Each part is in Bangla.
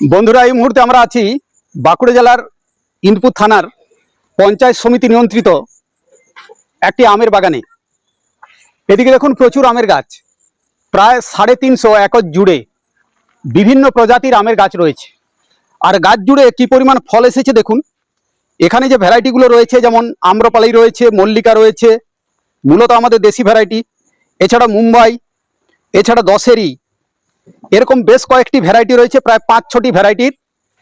বন্ধুরা, এই মুহূর্তে আমরা আছি বাঁকুড়া জেলার ইনপুর থানার পঞ্চায়েত সমিতি নিয়ন্ত্রিত একটি আমের বাগানে। এদিকে দেখুন, প্রচুর আমের গাছ। প্রায় সাড়ে তিনশো একর জুড়ে বিভিন্ন প্রজাতির আমের গাছ রয়েছে। আর গাছ জুড়ে কি পরিমাণ ফল এসেছে দেখুন। এখানে যে ভ্যারাইটিগুলো রয়েছে, যেমন আম্রপালি রয়েছে, মল্লিকা রয়েছে, মূলত আমাদের দেশি ভ্যারাইটি, এছাড়া মুম্বাই, এছাড়া দশেরি এরকম বেশ কয়েকটি ভ্যারাইটি রয়েছে, প্রায় পাঁচ ছটি ভ্যারাইটির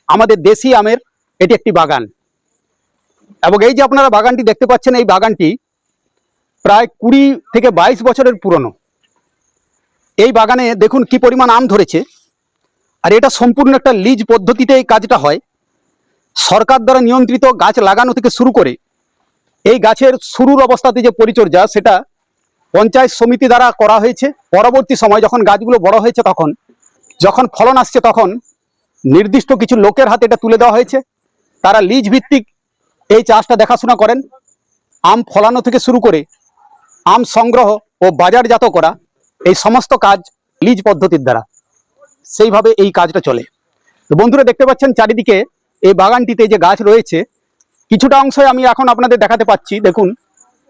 আমাদের দেশি আমের এটি একটি বাগান। এবং এই যে আপনারা বাগানটি দেখতে পাচ্ছেন, এই বাগানটি প্রায় কুড়ি থেকে বাইশ বছরের পুরনো। এই বাগানে দেখুন কি পরিমাণ আম ধরেছে। আর এটা সম্পূর্ণ একটা লিজ পদ্ধতিতে এই কাজটা হয়। সরকার দ্বারা নিয়ন্ত্রিত গাছ লাগানো থেকে শুরু করে এই গাছের শুরুর অবস্থাতে যে পরিচর্যা, সেটা পঞ্চায়েত সমিতি দ্বারা করা হয়েছে। পরবর্তী সময় যখন গাছগুলো বড় হয়েছে তখন, যখন ফলন আসছে তখন নির্দিষ্ট কিছু লোকের হাতে এটা তুলে দেওয়া হয়েছে। তারা লিজ ভিত্তিক এই চাষটা দেখাশোনা করেন। আম ফলানো থেকে শুরু করে আম সংগ্রহ ও বাজারজাত করা এই সমস্ত কাজ লিজ পদ্ধতির দ্বারা। সেইভাবে এই কাজটা চলে। তো বন্ধুরা, দেখতে পাচ্ছেন চারিদিকে এই বাগানটিতে যে গাছ রয়েছে, কিছুটা অংশে আমি এখন আপনাদের দেখাতে পাচ্ছি। দেখুন,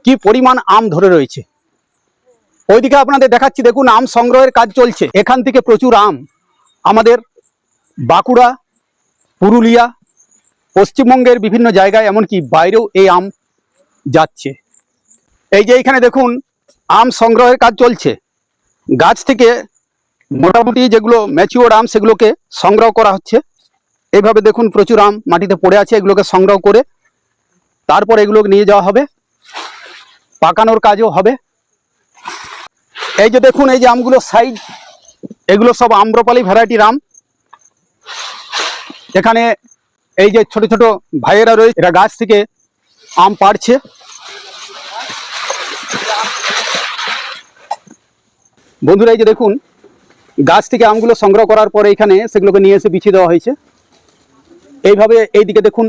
কি পরিমাণ আম ধরে রয়েছে। ওইদিকে আপনাদের দেখাচ্ছি, দেখুন, আম সংগ্রহের কাজ চলছে। এখান থেকে প্রচুর আম। আমাদের বাঁকুড়া, পুরুলিয়া, পশ্চিমবঙ্গের বিভিন্ন জায়গায়, এমনকি বাইরেও এই আম যাচ্ছে। এই যে এখানে দেখুন, আম সংগ্রহের কাজ চলছে। গাছ থেকে মোটামুটি যেগুলো ম্যাচিওর আম, সেগুলোকে সংগ্রহ করা হচ্ছে। এইভাবে দেখুন, প্রচুর আম মাটিতে পড়ে আছে, এগুলোকে সংগ্রহ করে তারপর এগুলোকে নিয়ে যাওয়া হবে। পাকানোর কাজও হবে। এই যে দেখুন, এই যে আমগুলো সাইজ এগুলো সব আম্রপালি ভ্যারাইটির আম এখানে এই যে ছোট ছোট ভাইয়েরা রয়েছে, এরা গাছ থেকে আম পাড়ছে। বন্ধুরা, এই যে দেখুন, গাছ থেকে আমগুলো সংগ্রহ করার পরে এখানে সেগুলোকে নিয়ে এসে বিছিয়ে দেওয়া হয়েছে। এইভাবে এইদিকে দেখুন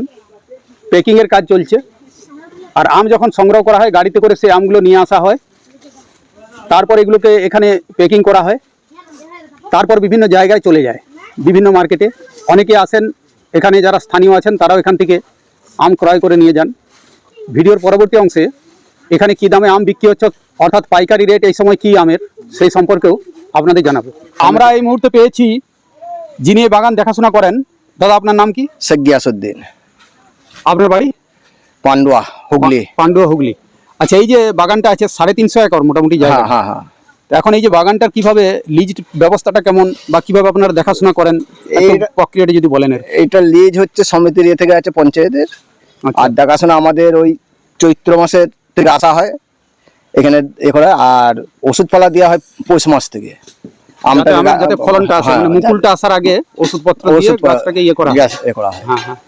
প্যাকিংয়ের কাজ চলছে। আর আম যখন সংগ্রহ করা হয়, গাড়িতে করে সেই আমগুলো নিয়ে আসা হয়। তারপর এগুলোকে এখানে প্যাকিং করা হয়। তারপর বিভিন্ন জায়গায় চলে যায় বিভিন্ন মার্কেটে অনেকে আসেন এখানে যারা স্থানীয় আছেন তারাও এখান থেকে আম ক্রয় করে নিয়ে যান। ভিডিওর পরবর্তী অংশে এখানে কী দামে আম বিক্রি হচ্ছে অর্থাৎ পাইকারি রেট এই সময় কী আমের সেই সম্পর্কেও আপনাদের জানাব। আমরা এই মুহূর্তে পেয়েছি যিনি বাগান দেখাশোনা করেন। দাদা আপনার নাম কি? শেখ গিয়াসুদ্দিন আপনার বাড়ি? পান্ডুয়া হুগলি। পান্ডুয়া হুগলি। আচ্ছা এই যে বাগানটা আছে সাড়ে তিনশো একর মোটামুটি জায়গা। হ্যাঁ হ্যাঁ হ্যাঁ। এখন এই যে বাগানটার কীভাবে লিজ ব্যবস্থাটা কেমন বা কীভাবে আপনারা দেখাশোনা করেন এই প্রক্রিয়াটা যদি বলেন এইটা লিজ হচ্ছে সমিতির ইয়ে থেকে আছে পঞ্চায়েতের। আচ্ছা। আর দেখাশোনা আমাদের ওই চৈত্র মাসের থেকে আসা হয় এখানে এ করে আর ওষুধ পালা দেওয়া হয় পৌষ মাস থেকে। যাতে ফলনটা আসে হ্যাঁ, মানে মুকুলটা আসার আগে ওষুধপত্র দিয়ে গাছটাকে ইয়ে করা হয়। করা হয়। হ্যাঁ হ্যাঁ।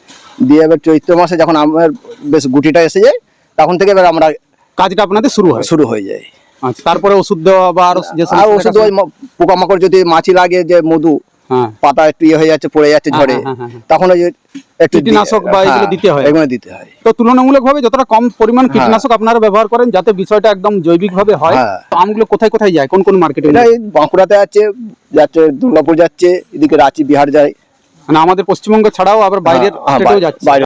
দিয়ে এবার চৈত্র মাসে যখন আমার বেশ গুটিটা এসে যায় তখন থেকে এবার আমরা কাজটা আপনাদের শুরু হয়? শুরু হয়ে যায়। আচ্ছা তারপরে ওষুধ দেওয়া বা আরও যে আর ওষুধ ওই পোকামাকড় যদি মাছি লাগে যে মধু হ্যাঁ। পাতা একটু ইয়ে হয়ে যাচ্ছে পড়ে যাচ্ছে হ্যাঁ, ঝড়ে হ্যাঁ। তখন ওই একটু কীটনাশক বা এগুলো দিতে হয়। এগুলো দিতে হয়। তো তুলনামূলকভাবে যতটা কম পরিমাণ। কীটনাশক আপনারা ব্যবহার করেন যাতে বিষয়টা একদম জৈবিকভাবে হয় হ্যাঁ। তো আমগুলো কোথায় কোথায় যায়? কোন কোন মার্কেটে এটা বাঁকুড়াতে আছে যাচ্ছে দুর্গাপুর যাচ্ছে এদিকে রাঁচি বিহার যায়। মানে আমাদের পশ্চিমবঙ্গ ছাড়াও আবার বাইরের স্টেটেও যাচ্ছে। বাইরে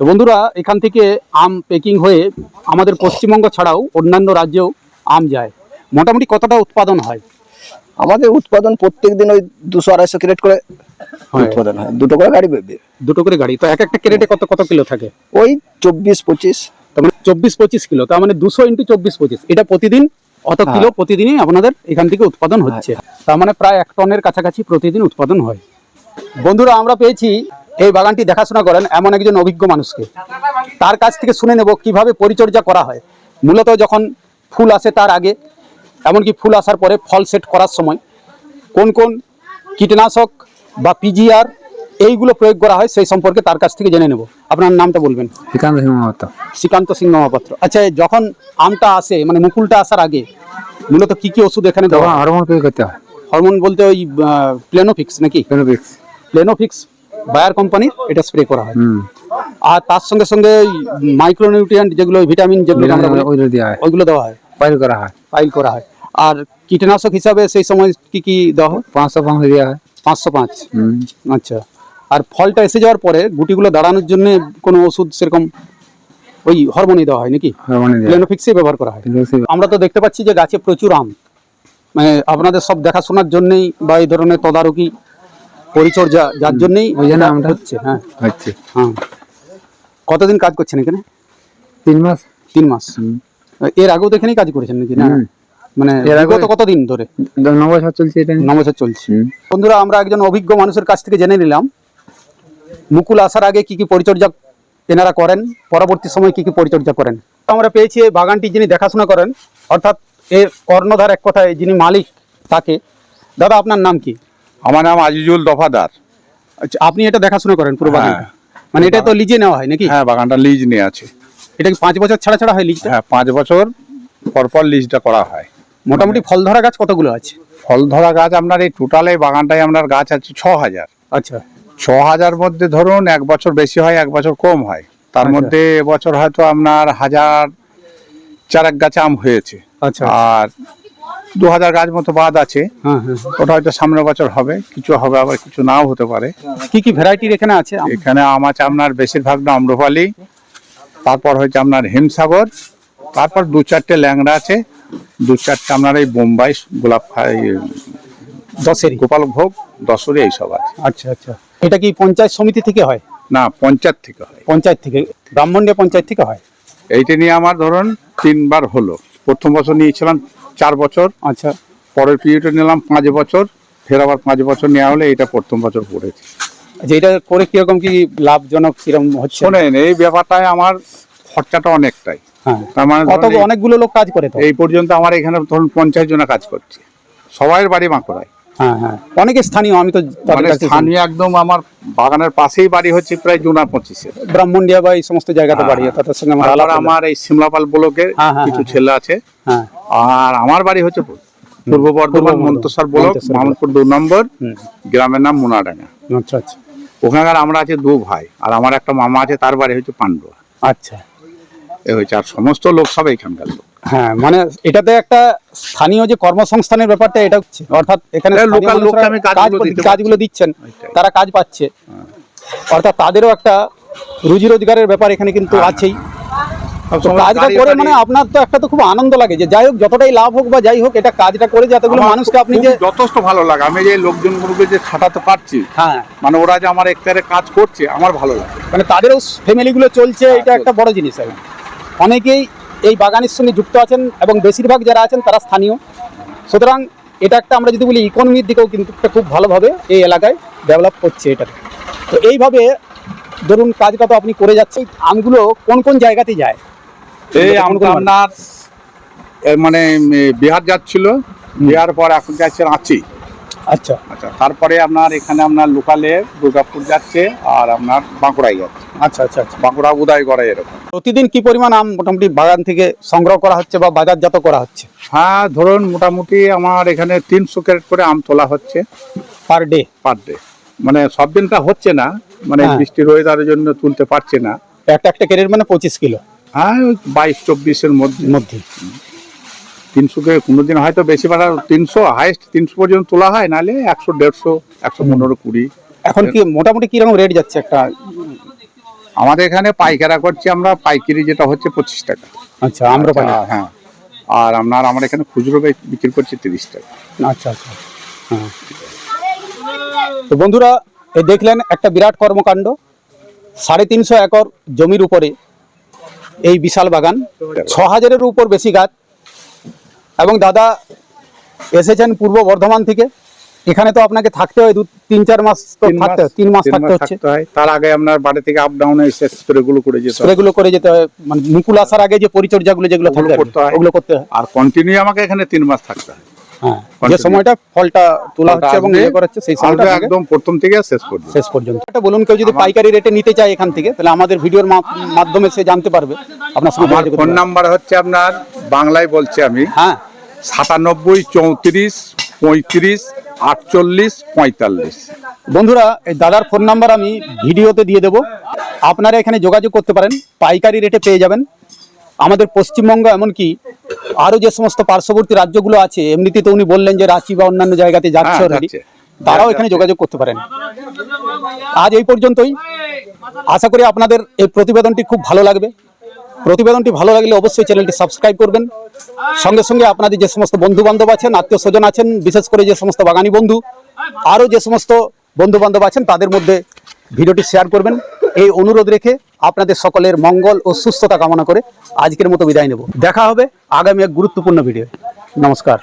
তো বন্ধুরা এখান থেকে আম প্যাকিং হয়ে আমাদের পশ্চিমবঙ্গ ছাড়াও অন্যান্য রাজ্যেও আম যায়। মোটামুটি কতটা উৎপাদন হয়? আমাদের উৎপাদন প্রত্যেক দিন ওই দুশো আড়াইশো ক্রেট করে হয়। উৎপাদন হয়। দুটো করে গাড়ি বেরবে দুটো করে গাড়ি। তো এক একটা ক্যারেটে কত কত কিলো থাকে? ওই চব্বিশ পঁচিশ। তার মানে চব্বিশ পঁচিশ কিলো। তার মানে দুশো ইন্টু চব্বিশ পঁচিশ। এটা প্রতিদিন অত হ্যাঁ। কিলো প্রতিদিনই আপনাদের এখান থেকে উৎপাদন হচ্ছে। তার মানে প্রায় এক টনের কাছাকাছি প্রতিদিন উৎপাদন হয়। বন্ধুরা আমরা পেয়েছি এই বাগানটি দেখাশোনা করেন এমন একজন অভিজ্ঞ মানুষকে। তার কাছ থেকে শুনে নেব কীভাবে পরিচর্যা করা হয়। মূলত যখন ফুল আসে তার আগে এমনকি ফুল আসার পরে ফল সেট করার সময় কোন কোন কীটনাশক বা পিজিআর এইগুলো প্রয়োগ করা হয় সেই সম্পর্কে তার কাছ থেকে জেনে নেব। আপনার নামটা বলবেন? শ্রীকান্ত সিংহ মাহাতো শ্রীকান্ত সিং মহাপাত্র। আচ্ছা যখন আমটা আসে মানে মুকুলটা আসার আগে মূলত কি কি ওষুধ এখানে দেওয়া হরমোন প্রয়োগ করতে হয়। হরমোন বলতে ওই প্লেনোফিক্স নাকি? ফেনোবিক্স প্লেনোফিক্স বায়ার কোম্পানির এটা স্প্রে করা হয়। আর তার সঙ্গে সঙ্গে মাইক্রোনিউট্রিয়েন্ট যেগুলো ভিটামিন যেগুলো ওইগুলো দেওয়া হয়। ওইগুলো দেওয়া হয়। পাইল করা হয়। ফাইল করা হয়। আর কীটনাশক হিসাবে সেই সময় কি কি দেওয়া হয়? পাঁচশো পাঁচশো দেওয়া হয়। পাঁচশো পাঁচ। আচ্ছা। আর ফলটা এসে যাওয়ার পরে গুটিগুলো দাঁড়ানোর জন্য কোনো ওষুধ সেরকম ওই হরমোনই দেওয়া হয় নাকি? হরমোনে ব্যবহার করা হয়। আমরা তো দেখতে পাচ্ছি যে গাছে প্রচুর আম। মানে আপনাদের সব দেখাশোনার জন্যই বা এই ধরনের তদারকি পরিচর্যা যার জন্যই ওই জন্য আমটা- হচ্ছে হ্যাঁ। হচ্ছে হ্যাঁ। কতদিন কাজ করছেন এখানে? তিন মাস। তিন মাস। এর আগেও তো এখানেই কাজ করেছেন নাকি? না মানে বিগত কতদিন ধরে? ন বছর চলছে এটা। ন বছর চলছে। বন্ধুরা আমরা একজন অভিজ্ঞ মানুষের কাছ থেকে জেনে নিলাম। মুকুল আসার আগে কি কি পরিচর্যা এনারা করেন? পরবর্তী সময় কি কি পরিচর্যা করেন? আমরা পেয়েছি এই বাগানটি যিনি দেখাশোনা করেন অর্থাৎ এর কর্ণধার এক কথায় যিনি মালিক তাকে। দাদা আপনার নাম কি? আমার নাম আজিজুল দফাদার। আচ্ছা আপনি এটা দেখাশোনা করেন পুরো হ্যাঁ। বাগানটা মানে এটা তো লিজে নেওয়া হয় নাকি? হ্যাঁ বাগানটা লিজ নিয়ে আছে। এটা কি পাঁচ বছর ছাড়া ছাড়া হয় লিজটা? হ্যাঁ পাঁচ বছর পর পর লিজটা করা হয়। মোটামুটি ফল ধরা গাছ কতগুলো আছে? ফল ধরা গাছ আপনার এই টোটাল এই বাগানটায় আপনার গাছ আছে ছ হাজার। আচ্ছা। ছ হাজার মধ্যে ধরুন এক বছর বেশি হয় এক বছর কম হয়। তার আচ্ছা। মধ্যে এবছর হয়তো আপনার হাজার চারেক গাছ আম হয়েছে। আচ্ছা। আর দু হাজার গাছ মতো বাদ আছে। হ্যাঁ হ্যাঁ। ওটা হয়তো সামনের বছর হবে কিছু হবে আবার কিছু নাও হতে পারে। কি কি ভ্যারাইটির এখানে আছে? এখানে আম আছে আপনার বেশিরভাগটা আম্রপালি তারপর হচ্ছে আপনার হিমসাগর তারপর দু চারটে ল্যাংড়া আছে দু চারটে আপনার এই বোম্বাই গোলাপ দশেরই। গোপাল ভোগ দশরে এইসব আছে। আচ্ছা আচ্ছা। এটা কি পঞ্চায়েত সমিতি থেকে হয়? না পঞ্চায়েত থেকে হয়। পঞ্চায়েত থেকে ব্রাহ্মণডিয়া পঞ্চায়েত থেকে হয়? এইটা নিয়ে আমার ধরুন তিনবার হলো। প্রথম বছর নিয়েছিলাম চার বছর। আচ্ছা। পরের পিরিয়ডে নিলাম পাঁচ বছর। ফের আবার পাঁচ বছর নেওয়া হলে এটা প্রথম বছর পড়েছে। আচ্ছা এটা করে কীরকম কি লাভজনক কীরকম হচ্ছে? শোনেন এই ব্যাপারটায় আমার খরচাটা অনেকটাই। হ্যাঁ। তার মানে অনেকগুলো লোক কাজ করে এই পর্যন্ত আমার এখানে ধরুন পঞ্চাশ জনা কাজ করছে। সবাই বাড়ি বাঁকুড়ায়। হ্যাঁ হ্যাঁ। অনেকে স্থানীয় আমি তো মানে স্থানীয় একদম আমার বাগানের পাশেই বাড়ি হচ্ছে প্রায় জুনা পঁচিশে। ব্রাহ্মণডিয়া বা এই সমস্ত জায়গাতে হ্যাঁ। বাড়ি তাদের সঙ্গে আমার। আমার এই সিমলাপাল ব্লকের কিছু। ছেলে আছে। আর আমার বাড়ি হচ্ছে পূর্ব বর্ধমান মন্তসর ব্লক মন্তেশ্বর দু নম্বর গ্রামের নাম মুনাডাঙ্গা। আচ্ছা আচ্ছা। ওখানকার আমরা আছে দু ভাই আর আমার একটা মামা আছে তার বাড়ি হচ্ছে পান্ডুয়া। আচ্ছা। এ হয়েছে আর সমস্ত লোক সব এখানকার লোক। হ্যাঁ মানে এটাতে একটা স্থানীয় যে কর্মসংস্থানের ব্যাপারটা এটা হচ্ছে অর্থাৎ এখানে হ্যাঁ, আমি কাজগুলো দিচ্ছেন তারা কাজ পাচ্ছে। অর্থাৎ তাদেরও একটা রুজি রোজগারের ব্যাপার এখানে কিন্তু হ্যাঁ, আছেই। কাজটা করে মানে আপনার তো একটা তো খুব আনন্দ লাগে যে যাই হোক যতটাই লাভ হোক বা যাই হোক এটা কাজটা করে যতগুলো আমার মানুষকে আপনি যে যথেষ্ট ভালো লাগে। আমি যে লোকজনগুলোকে যে খাটাতে পারছি হ্যাঁ। মানে ওরা যে আমার একটারে কাজ করছে আমার ভালো লাগে। মানে তাদেরও ফ্যামিলিগুলো চলছে এটা একটা বড় জিনিস। এখন অনেকেই এই বাগানের সঙ্গে যুক্ত আছেন এবং বেশিরভাগ যারা আছেন তারা স্থানীয়। সুতরাং এটা একটা আমরা যদি বলি ইকোনমির দিকেও কিন্তু একটা খুব ভালোভাবে এই এলাকায় ডেভেলপ করছে এটা। তো এইভাবে ধরুন কাজটা তো আপনি করে যাচ্ছেন আমগুলো কোন কোন জায়গাতে যায়? এই আপনার মানে বিহার যাচ্ছিল বিহার পর এখন যাচ্ছে রাঁচি আচ্ছা। আচ্ছা তারপরে আপনার এখানে আপনার লোকালে দুর্গাপুর যাচ্ছে আর আপনার বাঁকুড়ায় যাচ্ছে। আচ্ছা আচ্ছা আচ্ছা। বাঁকুড়া উদয় করে এরকম। প্রতিদিন কি পরিমাণ আম মোটামুটি বাগান থেকে সংগ্রহ করা হচ্ছে বা বাজারজাত করা হচ্ছে? হ্যাঁ ধরুন মোটামুটি আমার এখানে তিনশো ক্যারেট করে আম তোলা হচ্ছে। Per day? Per day. মানে সব দিনটা হচ্ছে না মানে হ্যাঁ। বৃষ্টির ওয়েদারের জন্য তুলতে পারছে না। একটা একটা ক্যারেট মানে পঁচিশ কিলো। হ্যাঁ বাইশ চব্বিশের মধ্যে। মধ্যে। তিনশো কে কোনোদিন হয়তো বেশি বাড়া তিনশো হাইস্ট তিনশো পর্যন্ত তোলা হয় নাহলে একশো দেড়শো একশো পনেরো কুড়ি। এখন কি মোটামুটি কীরকম রেট যাচ্ছে একটা? আমাদের এখানে পাইকারা করছি আমরা পাইকারি যেটা হচ্ছে পঁচিশ টাকা। আচ্ছা আমরা আচ্ছা, হ্যাঁ। আর আপনার আমরা এখানে খুচরো বিক্রি করছি তিরিশ টাকা। আচ্ছা আচ্ছা। হ্যাঁ। তো বন্ধুরা এই দেখলেন একটা বিরাট কর্মকাণ্ড। সাড়ে তিনশো একর জমির উপরে এই বিশাল বাগান। ছ হাজারের উপর বেশি গাছ। এবং দাদা এসেছেন পূর্ব বর্ধমান থেকে। এখানে তো আপনাকে থাকতে হয় দু তিন চার মাস তো থাকতে হয় তিন মাস থাকতে হচ্ছে। তার আগে আপনার বাড়ি থেকে আপ ডাউন এসে স্প্রে গুলো করে যেতে স্প্রেগুলো করে যেতে হয়। মানে মুকুল আসার আগে যে পরিচর্যাগুলো যেগুলো করতে হয়। ওগুলো করতে হয়। আর কন্টিনিউ আমাকে এখানে তিন মাস থাকতে হ্যাঁ। যে Continue. সময়টা ফলটা তোলা হচ্ছে এবং ইয়ে করা হচ্ছে সেই সময়টা একদম প্রথম থেকে শেষ পর্যন্ত। শেষ পর্যন্ত। এটা বলুন কেউ যদি পাইকারি রেটে নিতে চায় এখান থেকে তাহলে আমাদের ভিডিওর মাধ্যমে সে জানতে পারবে। আপনার সঙ্গে ফোন নাম্বার হচ্ছে আপনার বাংলায় বলছি আমি হ্যাঁ। সাতানব্বই চৌত্রিশ পঁয়ত্রিশ আটচল্লিশ পঁয়তাল্লিশ। বন্ধুরা এই দাদার ফোন নাম্বার আমি ভিডিওতে দিয়ে দেবো। আপনারা এখানে যোগাযোগ করতে পারেন পাইকারি রেটে পেয়ে যাবেন। আমাদের পশ্চিমবঙ্গ এমনকি আরও যে সমস্ত পার্শ্ববর্তী রাজ্যগুলো আছে এমনিতে তো উনি বললেন যে রাঁচি বা অন্যান্য জায়গাতে যাচ্ছে হ্যাঁ, অলরেডি তারাও এখানে যোগাযোগ করতে পারেন। আজ এই পর্যন্তই। আশা করি আপনাদের এই প্রতিবেদনটি খুব ভালো লাগবে। প্রতিবেদনটি ভালো লাগলে অবশ্যই চ্যানেলটি সাবস্ক্রাইব করবেন। সঙ্গে সঙ্গে আপনাদের যে সমস্ত বন্ধু বান্ধব আছেন আত্মীয় স্বজন আছেন বিশেষ করে যে সমস্ত বাগানি বন্ধু আরও যে সমস্ত বন্ধু বান্ধব আছেন তাদের মধ্যে ভিডিওটি শেয়ার করবেন। এই অনুরোধ রেখে আপনাদের সকলের মঙ্গল ও সুস্থতা কামনা করে আজকের মতো বিদায় নেব। দেখা হবে আগামী এক গুরুত্বপূর্ণ ভিডিও নমস্কার।